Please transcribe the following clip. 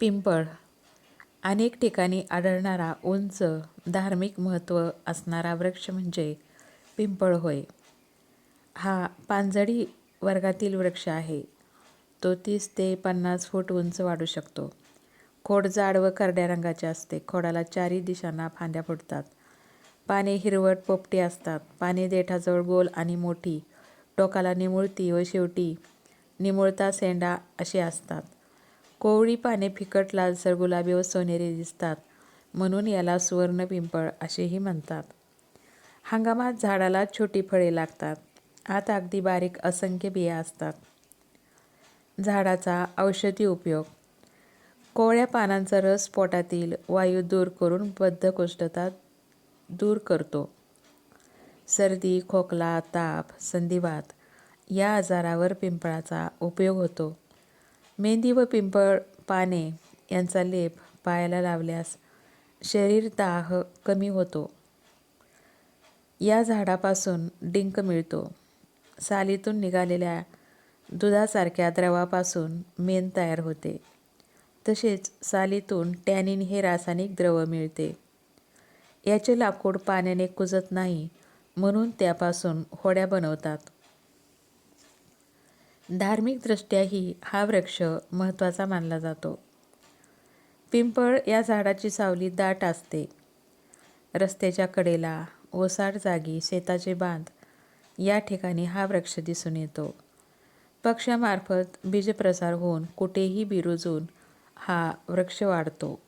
पिंपळ. अनेक ठिकाणी आढळणारा उंच धार्मिक महत्त्व असणारा वृक्ष म्हणजे पिंपळ होय. हा पानझडी वर्गातील वृक्ष आहे. तो तीस ते पन्नास फूट उंच वाढू शकतो. खोड जाड व करड्या रंगाचे असते. खोडाला चारी दिशांना फांद्या फुटतात पाने हिरवट पोपटी असतात. पाने देठाजवळ गोल आणि मोठी. टोकाला निमुळती व शेवटी निमुळता सेंडा असे असतात. कोवळी पाने फिकट लालसर गुलाबी व सोनेरी दिसतात. म्हणून याला सुवर्ण पिंपळ असेही म्हणतात. हंगामात झाडाला छोटी फळे लागतात. आत अगदी बारीक असंख्य बिया असतात. झाडाचा औषधी उपयोग. कोवळ्या पानांचा रस पोटातील वायू दूर करून बद्धकोष्ठता दूर करतो. सर्दी खोकला ताप संधिवात या आजारावर पिंपळाचा उपयोग होतो. मेंदी व पिंपळ पाने यांचा लेप पायाला लावल्यास शरीर दाह कमी होतो. या झाडापासून डिंक मिळतो. सालीतून निघालेल्या दुधासारख्या द्रवापासून मेण तयार होते. तसेच सालीतून टॅनिन हे रासायनिक द्रव मिळते. याचे लाकूड पाण्याने कुजत नाही म्हणून त्यापासून होड्या बनवतात. धार्मिकदृष्ट्याही हा वृक्ष महत्त्वाचा मानला जातो. पिंपळ या झाडाची सावली दाट असते. रस्त्याच्या कडेला ओसाड जागी शेताचे बांध या ठिकाणी हा वृक्ष दिसून येतो. पक्षामार्फत बीजप्रसार होऊन कुठेही बिरुजून हा वृक्ष वाढतो.